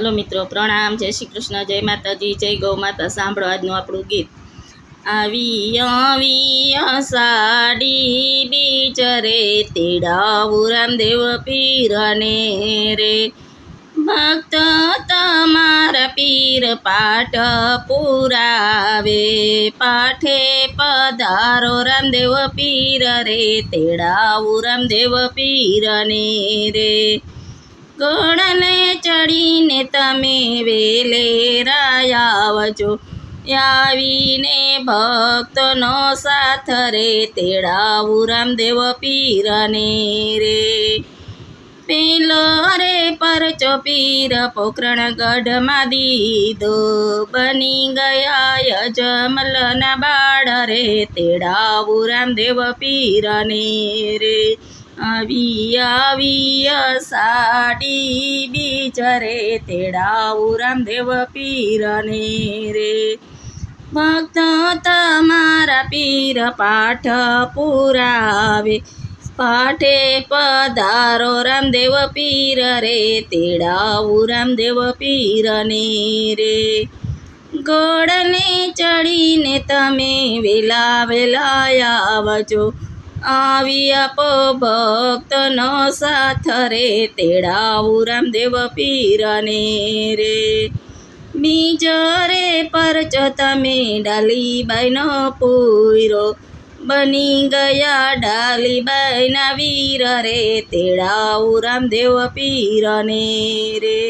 Hello મિત્રો, પ્રણામ. જય શ્રી કૃષ્ણ, જય માતાજી, જય ગૌ માતા. સાંભળો આજનું આપણું ગીત. આવી આવી સાડી બીચરે તેડાવું રામદેવ પીરને રે. ભક્ત તમારા પીર પાઠ પુરાવે, પાઠે પધારો રામદેવ પીર રે, તેડાવું રામદેવ પીરને રે. ગોળને ચડીને તમે વેલે રાયાવજો. આવીને ભક્તનો સાથ રે, તેડાવું રામદેવ પીરને રે. પેલો રે પરચો પીર પોકરણ ગઢમાં દીધો બની ગયા યજમલના બાળ રે, તેડાવું રામદેવ પીરને રે. આવી સાડી બીચરે તેડાવું રામદેવ પીરને રે. ભક્ત તમારા પીર પાઠ પુરાવે. પાઠે પધારો રામદેવ પીર રે તેડાવું રામદેવ પીરને રે. ગોળને ચડીને તમે વેલા વેલા આવજો. આવી આપો ભક્તનો સાથ રે, તેડાવું રામદેવ પીરને રે. બીજરે રે પરચો તમે ડાલીબાઈનો પૂરો, બની ગયા ડાલીબાઈના વીર રે, તેડાવું રામદેવ પીરને રે.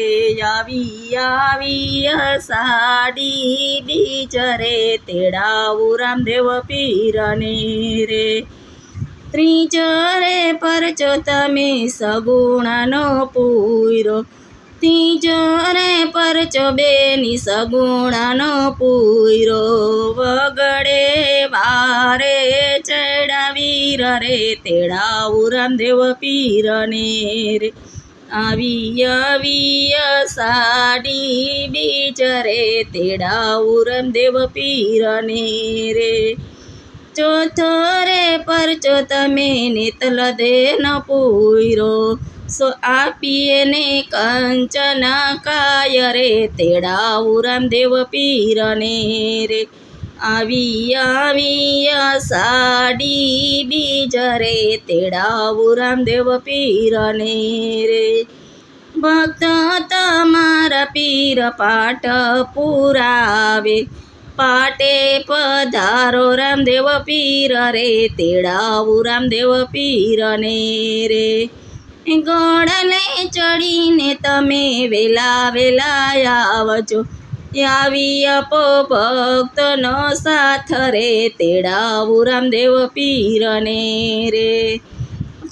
આવી આવી સાડી બીજ રે, તેડાવું રામદેવ પીરને રે. ત્રીજો રે પરચો તમે સગુણાનો પૂરો. ત્રીજો રે પરચો બેની સગુણાનો પૂરો. વગડે વારે ચડાવી રે તેડાવું રામદેવ પીરને રે. આવી આવી સાડી બીજ રે તેડાવું રામદેવ પીરને રે. ચોથો રે પરચો, તમે નિતલ દે ન પૂરો સો આપીએ ને કંચન કાય રે, તેડાવું રામદેવ પીરને રે. આવી આવી સાડી બીજ રે, તેડાવું રામદેવ પીરને રે. ભક્ત તમારા પીર પાઠ પુરાવે. પાટે પધારો, રામદેવ પીર રે, તેડાવું રામદેવ પીરને રે. ગોળને ચડીને તમે વેલા વેલા આવજો. આવી આપો ભક્તનો સાથ રે, તેડાવું રામદેવ પીરને રે.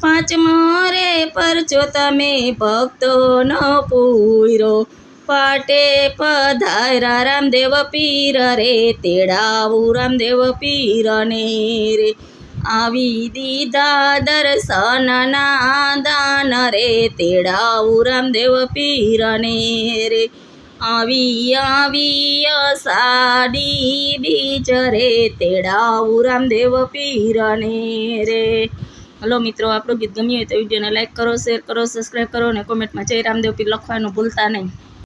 પાંચમો રે, પરચો તમે ભક્તોનો પૂરો પાટે પધાર્યા. રામદેવ પીર રે, તેડાવું રામદેવ પીરને રે. આવી દીધા દર્શનના દાન રે, તેડાવું રામદેવ પીરને રે. આવી આવી સાડી બીજ રે, તેડાવું રામદેવ પીરને રે. હલો મિત્રો, આપણું ગીત ગમ્યું હોય તો વિડીયોને લાઈક કરો, શેર કરો, સબસ્ક્રાઈબ કરો અને કોમેન્ટમાં જય રામદેવ પીર લખવાનું ભૂલતા નહીં.